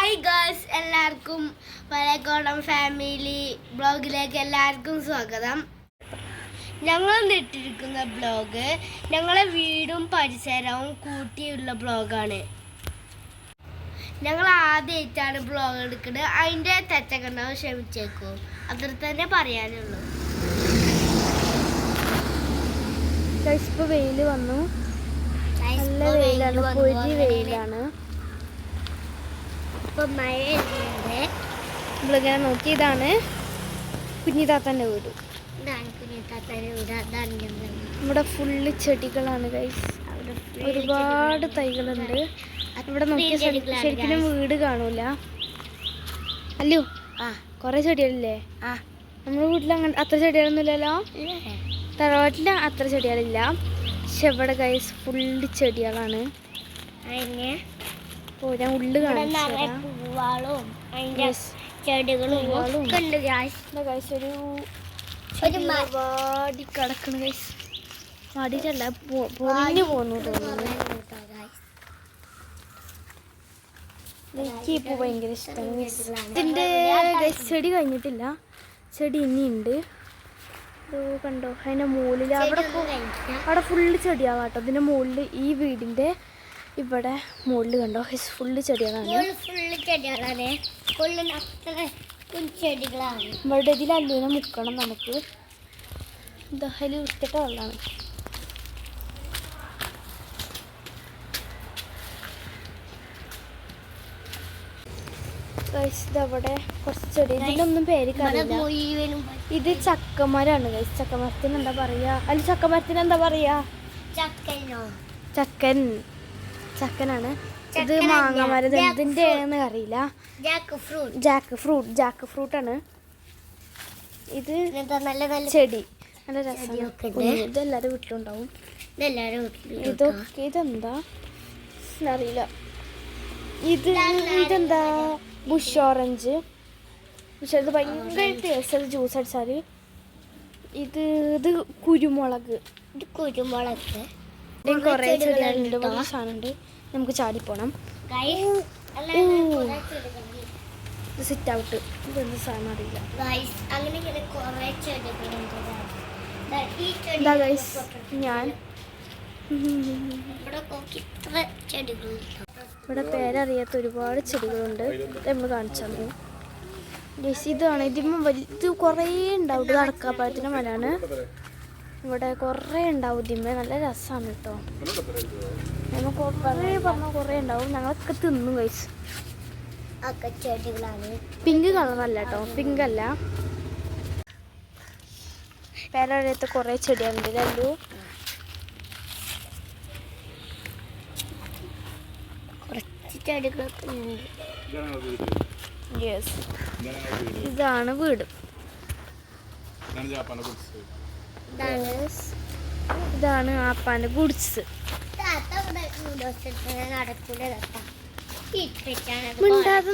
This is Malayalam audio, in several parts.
ഹായ് ഗേൾസ് എല്ലാവർക്കും വലക്കോടം ഫാമിലി ബ്ലോഗിലേക്ക് എല്ലാവർക്കും സ്വാഗതം. ഞങ്ങൾ നിട്ടിരിക്കുന്ന ബ്ലോഗ് ഞങ്ങളെ വീടും പരിസരവും കൂട്ടിയുള്ള ബ്ലോഗാണ് ഞങ്ങൾ ആദ്യമായിട്ടാണ് ബ്ലോഗ് എടുക്കുന്നത്. അതിന്റെ തെറ്റക്കണ്ടാവും ക്ഷമിച്ചേക്കും. അത്ര തന്നെ പറയാനുള്ളൂ. ഇപ്പോൾ വെയിൽ വന്നു. നല്ല വെയിലാണ്. പൊരി വെയിലാണ്. ഇപ്പൊ മഴ വരുന്നുണ്ട് നമ്മളിങ്ങനെ നോക്കി ഇതാണ് കുഞ്ഞിതാത്തന്റെ വീട്. ഇതാണ് കുഞ്ഞിത്താത്തന്റെ വീട്. അതാണ് ഇവിടെ ഫുള്ള് ചെടികളാണ് ഗൈസ് ഒരുപാട് തൈകളുണ്ട്. ഇവിടെ നോക്കിയ ശരിക്കും വീട് കാണൂല. അല്ലോ ആ. കുറെ ചെടികളില്ലേ? ആ. നമ്മുടെ വീട്ടിൽ അങ്ങനെ അത്ര ചെടികളൊന്നുമില്ലല്ലോ? ഇല്ലല്ലോ തറവാട്ടിൽ അത്ര ചെടികളില്ല. പക്ഷെ ഇവിടെ ഗൈസ് ഫുള്ള് ചെടികളാണ്. അതിന് ഞാൻ ഉള്ളു. പൂവാളും അതിന്റെ. ചെടികളും. ഒക്കെ ഉണ്ട്. ഇതാ ഒരു ഒരു മ- വാടി കിടക്കണ ഗൈസ് വാടിയിട്ടല്ല പൊളിഞ്ഞു പോന്നു തോന്നുന്നു. എനിക്ക് ഇപ്പോൾ ഭയങ്കര ഇഷ്ടമാണ് ഇതിന്റെ ചെടി കഴിഞ്ഞിട്ടില്ല. ചെടി ഇനിയുണ്ട്. ഇതോ കണ്ടോ? അതിന്റെ മുകളിൽ അവിടെ അവിടെ ഫുള്ള് ചെടിയാവാട്ടോ അതിന്റെ ഇതിന്റെ മുകളിൽ ഈ വീടിന്റെ ഇവിടെ മുകളിൽ കണ്ടോ? ഫുള്ള് ചെടികളാണ്. ഫുള്ള് ചെടികളാണ്. ഫുള്ള് അത്ര ചെടികളാണ്. ഇവിടെ ഇതിൽ അല്ലൂനെ മുക്കണം നമുക്ക്. ദഹലി വൃത്തിട്ട വെള്ളമാണ് ഇതവിടെ കുറച്ച് ചെടി. ഇതിലൊന്നും പേര് കാണില്ല ഇത് ചക്കമരാണ് ഗൈസ് ചക്കമരത്തിന് എന്താ പറയാ? അല്ല ചക്കമരത്തിന് എന്താ പറയാ? ചക്കൻ ചക്കൻ. ചക്കനാണ്. ഇത് മാങ്ങ മരം എന്തിന്റെ എന്തിന്റെ ആണെന്ന് അറിയില്ല. ജാക്ക് ഫ്രൂട്ട് ജാക്ക് ഫ്രൂട്ട് ജാക്ക് ഫ്രൂട്ടാണ് ഇത് നല്ല നല്ല ചെടി. നല്ല രസമാണ്. ഇതെല്ലാവരും വീട്ടിലുണ്ടാവും ഇതൊക്കെ ഇതെന്താ? അറിയില്ല ഇത് ഇതെന്താ? ബുഷ് ഓറഞ്ച് പക്ഷെ ഇത് ഭയങ്കര ടേസ്റ്റ് ജ്യൂസ് അടിച്ചാൽ ഇത് ഇത് കുരുമുളക്. ഇത് കുരുമുളക്. കുറേ ചെടികളുണ്ട്. വലിയ സാധനമുണ്ട്. നമുക്ക് ചാടിപ്പോണം. ഇത് സിറ്റ് ഔട്ട് ഇതെന്ത് സാധനം അറിയില്ല. എന്താ ഗൈസ് ഞാൻ? ഇവിടെ പേരറിയാത്ത ഒരുപാട് ചെടികളുണ്ട്. നമ്മൾ കാണിച്ചു തന്നു. ഗൈസ് ഇതാണ്. ഇതിമ്മ വലുത് കുറേ ഉണ്ടാവും. ഇത് മലയാണ് മരമാണ് ഇവിടെ കുറേ ഉണ്ടാവും ഇതിമ്മ നല്ല രസമാണ് കേട്ടോ. നമ്മൾ കുറേ പറഞ്ഞാൽ കുറേ ഉണ്ടാവും. ഞങ്ങളൊക്കെ തിന്നു കഴിച്ചു. പിങ്ക് കളറല്ല കേട്ടോ. പിങ്ക് അല്ല. പേരറിയാത്ത കുറേ ചെടിയുണ്ട് രണ്ടു കുറച്ച് ചെടികളൊക്കെ യെസ് ഇതാണ് വീട്. ഇതാണ് ഇതാണ്. ആപ്പാന്റെ ഗുഡ്സ്. മിണ്ടാതെ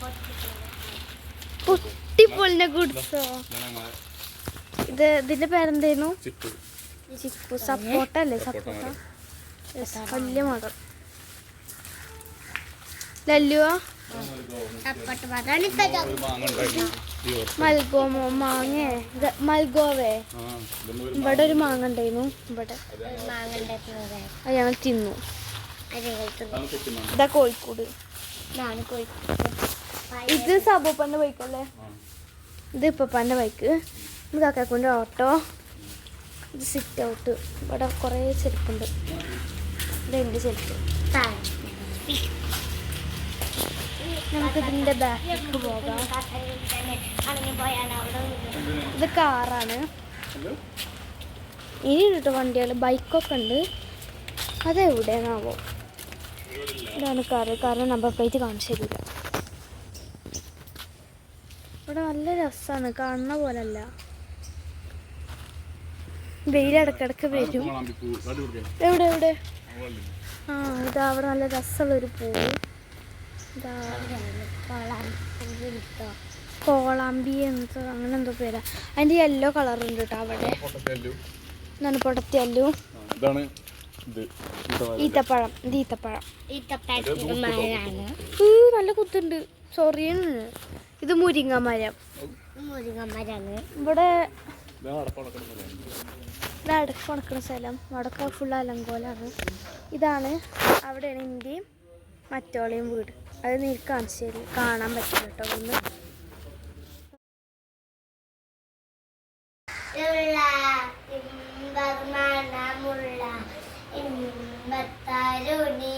പൊട്ടിച്ചത്. പൊട്ടിപ്പൊളിഞ്ഞ ഗുഡ്സോ? ഇത് ഇതിന്റെ പേരെന്തായിരുന്നു ചിപ്പു സപ്പോട്ടല്ലേ സപ്പോട്ട വല്യ വലിയ മകം ലല്ലുവോ മൽഗോമോ മാങ്ങേ. മൽഗോവേ. ഇവിടെ ഒരു മാങ്ങ ഉണ്ടായിരുന്നു. ഇവിടെ. അത് ഞങ്ങൾ തിന്നു. ഇതാ കോഴിക്കോട്. ഇത് സബൂപ്പന്റെ ബൈക്കല്ലേ ഇത് ഇപ്പപ്പാന്റെ ബൈക്ക് ഇത് കാക്കാക്കൂന്റെ ഓട്ടോ ഇത് സിറ്റ് ഔട്ട് ഇവിടെ കുറേ ചെരുപ്പുണ്ട്. ഇത് എന്റെ ചെരുപ്പ്. താഴെ. നമുക്ക് ഇതിന്റെ ബാക്കിലേക്ക് പോകാം. ഇത് കാറാണ്. ഇനി കേട്ടോ വണ്ടികൾ ബൈക്കൊക്കെ ഉണ്ട്. അതെവിടെയാണാവോ ഇതാണ് കാറ്. കാറിന് നമ്പർ പ്ലേറ്റ് കാണിച്ചില്ല ഇവിടെ നല്ല രസമാണ് കാണുന്ന പോലല്ല. വെയിൽ ഇടക്കിടക്ക് വരും. എവിടെ എവിടെ? ആ ഇതാ അവിടെ നല്ല രസമുള്ളൊരു പൂവ് ഇതാ കൊള്ളാം. ഇത് കിട്ടോ? കോളാമ്പി. എന്തോ അങ്ങനെ എന്തോ പേരാ. അതിന്റെ യെല്ലോ കളർ ഉണ്ട് കേട്ടോ അവിടെ. എന്താണ് പൊടത്തിയല്ലു ഇതാണ്. ഈത്തപ്പഴം. ഇത് ഈത്തപ്പഴം. നല്ല കുത്തുണ്ട്. സോറി ഇത് മുരിങ്ങ മരം ഇവിടെ അടക്ക ഉണക്കുന്ന സ്ഥലം. അവിടെയൊക്കെ ഫുൾ അലങ്കോലാണ്. ഇതാണ് അവിടെയാണ് ഇന്ത്യയും മറ്റോളെയും വീട്. അത് നീക്ക് കാണിച്ചു കാണാൻ പറ്റില്ല കേട്ടോ ഒന്ന് ഇമ്പത്തരുണി